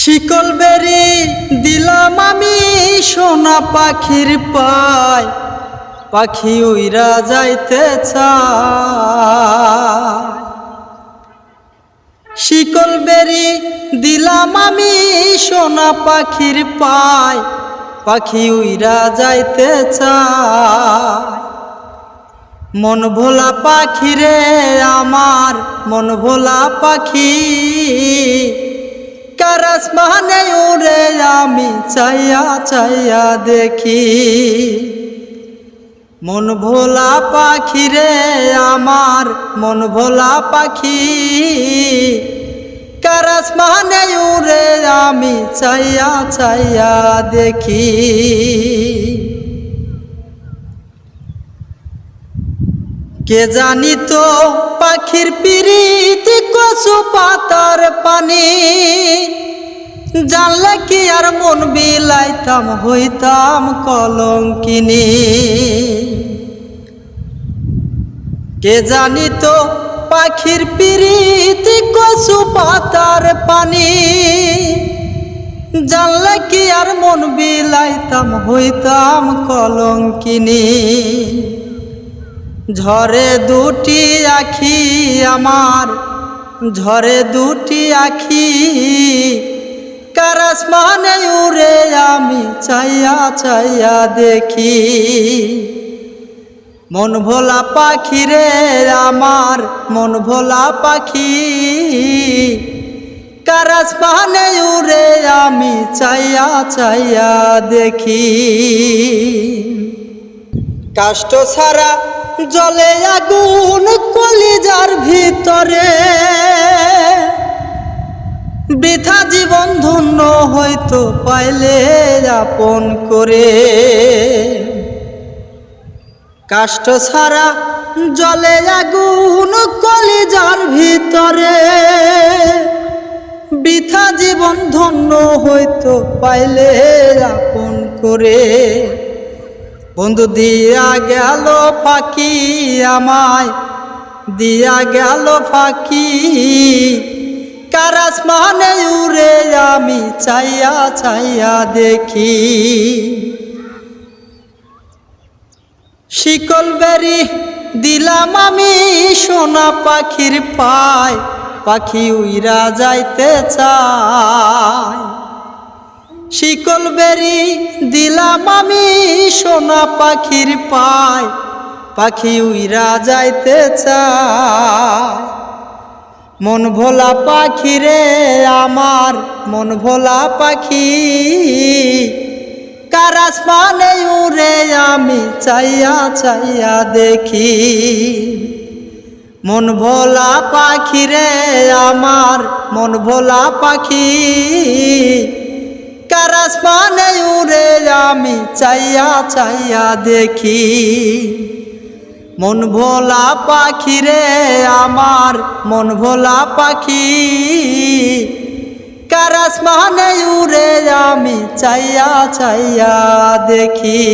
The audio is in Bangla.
শিকল বেরি দিলাম আমি সোনা পাখির পায়। পাখি উইরা যাইতে শিকল বেরি দিলাম আমি সোনা পাখির পায়। পাখি উইরা যাইতে মন ভোলা পাখি রে আমার মন ভোলা পাখি। কারাস মানে উড়ে আমি চাইয়া চাইয়া দেখি। মন ভোলা পাখি রে আমার, মন ভোলা পাখি। কারাস মানে উড়ে আমি চাইয়া চাইয়া দেখি। কে জানি তো পাখির পিরিতি কচু পাতার পানি? জানলে কি আর মন বিলাইতাম, হইতাম কলঙ্কিনী? কে জানি তো পাখির পিরিতি কচু পাতার পানি? জানলে কি আর মন বিলাইতাম, হইতাম কলঙ্কিনী? ঝরে দুটি আখি আমার, ঝরে দুটি আখি। কারাস মানে উড়ে আমি চাইয়া চাইয়া দেখি। মন ভোলা পাখি রে আমার, মন ভোলা পাখি। কারাস মানে উড়ে আমি চাইয়া চাইয়া দেখি। কাষ্ট ছাড়া জলে আগুন কলিজার ভিতরে। বৃথা জীবন ধন্য হয়তো পাইলে আপন করে। কাষ্ট ছাড়া জলে আগুন কলিজার ভিতরে। বৃথা জীবন ধন্য হয়তো পাইলে আপন করে। বন্ধু, দিয়া গেল ফাঁকি আমায়। দিয়া গেল ফাঁকি কারাস মানে উড়ে আমি চাইয়া চাইয়া দেখি। শিকল বেরি দিলাম আমি সোনা পাখির পায়, পাখি উইরা যাইতে চায়। শিকল বেরি দিলাম আমি সোনা পাখির পায়, পাখি উইরা যাইতে চায়। মন ভোলা পাখি রে আমার, মন ভোলা পাখি। কারাস মানে উড়ে আমি চাইয়া চাইয়া দেখি। মন ভোলা পাখি রে আমার, মন ভোলা পাখি। মানে উড়ে আমি চাইয়া চাইয়া দেখি। মন ভোলা পাখি রে আমার, মন ভোলা পাখি। কারাস মানে উড়ে আমি চাইয়া চাইয়া দেখি।